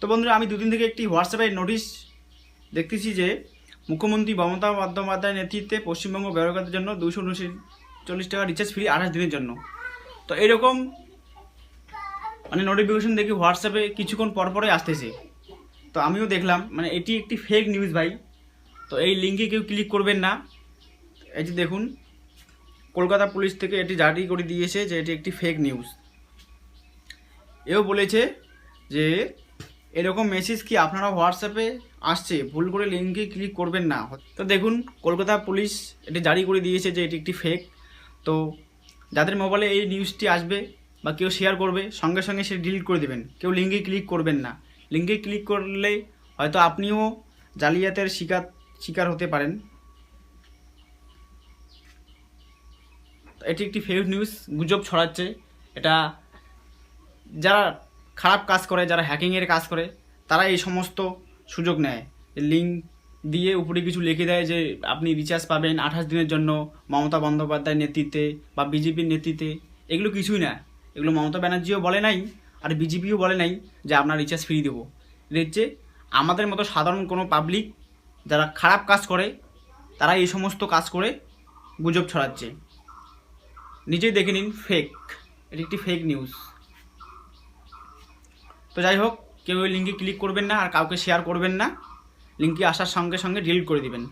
তো বন্ধুরা, আমি দুদিন থেকে একটি হোয়াটসঅ্যাপে নোটিশ দেখতেছি যে মুখ্যমন্ত্রী মমতা বন্দ্যোপাধ্যায়ের নেতৃত্বে পশ্চিমবঙ্গ ব্যবহারকারদের জন্য দুশো চল্লিশ টাকা রিচার্জ ফ্রি আঠাশ দিনের জন্য। তো এরকম মানে নোটিফিকেশন দেখি হোয়াটসঅ্যাপে কিছুক্ষণ পর পরে আসতেছে। তো আমিও দেখলাম মানে এটি একটি ফেক নিউজ ভাই। তো এই লিঙ্কে কেউ ক্লিক করবেন না। এই যে দেখুন, কলকাতা পুলিশ থেকে এটি জারি করে দিয়েছে যে এটি একটি ফেক নিউজ এও বলেছে যে এরকম মেসেজ কি আপনারা হোয়াটসঅ্যাপে আসছে? ভুল করে লিঙ্কে ক্লিক করবেন না। তো দেখুন, কলকাতা পুলিশ এটি জারি করে দিয়েছে যে এটি একটি ফেক তো যাদের মোবাইলে এই নিউজটি আসবে বা কেউ শেয়ার করবে, সঙ্গে সঙ্গে সে ডিলিট করে দেবেন। কেউ লিঙ্কে ক্লিক করবেন না। লিঙ্কে ক্লিক করলে হয়তো আপনিও জালিয়াতের শিকার শিকার হতে পারেন। এটি একটি ফেক নিউজ গুজব ছড়াচ্ছে। এটা যারা খারাপ কাজ করে, যারা হ্যাকিংয়ের কাজ করে, তারা এই সমস্ত সুযোগ নেয়। লিঙ্ক দিয়ে উপরে কিছু লিখে দেয় যে, আপনি রিচার্জ পাবেন আঠাশ দিনের জন্য মমতা বন্দ্যোপাধ্যায়ের নেতৃত্বে বা বিজেপির নেতৃত্বে। এগুলো কিছুই না। এগুলো মমতা ব্যানার্জিও বলে নাই, আর বিজেপিও বলে নাই যে, আপনার রিচার্জ ফ্রি দেবো। হচ্ছে, আমাদের মতো সাধারণ কোনো পাবলিক যারা খারাপ কাজ করে, তারা এই সমস্ত কাজ করে গুজব ছড়াচ্ছে। নিজেই দেখে নিন ফেক এটি একটি ফেক নিউজ তো যাই হোক, কেউ ওই লিঙ্কে ক্লিক করবেন না আর কাউকে শেয়ার করবেন না। লিঙ্কে আসার সঙ্গে সঙ্গে ডিলিট করে দিবেন।